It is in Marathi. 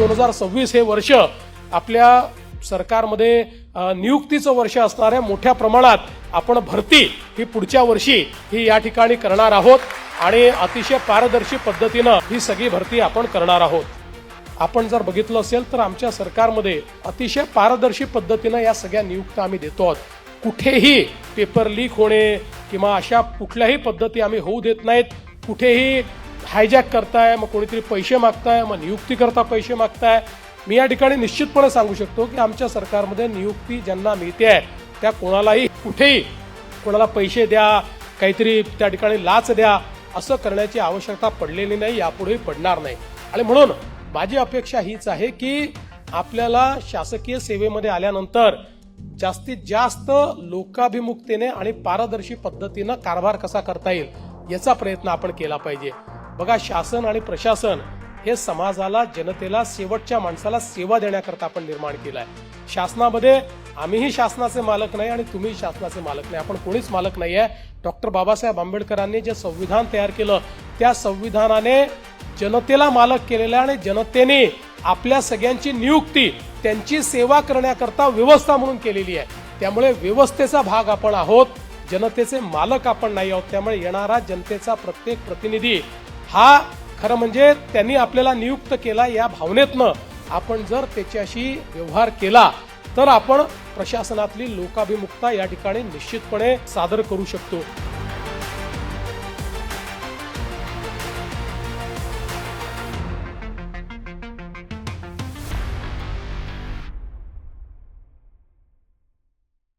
दोन हजार सव्वीस हे वर्ष आपल्या सरकारमध्ये नियुक्तीचं वर्ष असणाऱ्या मोठ्या प्रमाणात आपण भरती ही पुढच्या वर्षी ही या ठिकाणी करणार आहोत आणि अतिशय पारदर्शी पद्धतीनं ही सगळी भरती आपण करणार आहोत. आपण जर बघितलं असेल तर आमच्या सरकारमध्ये अतिशय पारदर्शी पद्धतीनं या सगळ्या नियुक्त्या आम्ही देतो आहोत. कुठेही पेपर लीक होणे किंवा अशा कुठल्याही पद्धती आम्ही होऊ देत नाहीत. कुठेही हायजॅक करताय मग कोणीतरी पैसे मागताय मग नियुक्तीकरता पैसे मागताय. मी या ठिकाणी निश्चितपणे सांगू शकतो की आमच्या सरकारमध्ये नियुक्ती ज्यांना मिळते आहे त्या कोणालाही कुठेही कोणाला पैसे द्या काहीतरी त्या ठिकाणी लाच द्या असं करण्याची आवश्यकता पडलेली नाही यापुढेही पडणार नाही. आणि म्हणून माझी अपेक्षा हीच आहे की आपल्याला शासकीय सेवेमध्ये आल्यानंतर जास्तीत जास्त लोकाभिमुखतेने आणि पारदर्शी पद्धतीनं कारभार कसा करता येईल याचा प्रयत्न आपण केला पाहिजे. बघा शासन आणि प्रशासन हे समाजाला जनतेला शेवटच्या माणसाला सेवा देण्याकरता आपण निर्माण केलाय. शासनामध्ये आम्हीही शासनाचे मालक नाही आणि तुम्ही शासनाचे मालक नाही. आपण कोणीच मालक नाही आहे डॉक्टर बाबासाहेब आंबेडकरांनी जे संविधान तयार केलं त्या संविधानाने जनतेला मालक केलेलं आहे आणि जनतेने आपल्या सगळ्यांची नियुक्ती त्यांची सेवा करण्याकरता व्यवस्था म्हणून केलेली आहे. त्यामुळे व्यवस्थेचा भाग आपण आहोत. जनतेचे मालक आपण नाही आहोत. त्यामुळे येणारा जनतेचा प्रत्येक प्रतिनिधी हा खरं म्हणजे त्यांनी आपल्याला नियुक्त केला या भावनेतनं आपण जर त्याच्याशी व्यवहार केला तर आपण प्रशासनातली लोकाभिमुखता या ठिकाणी निश्चितपणे सादर करू शकतो.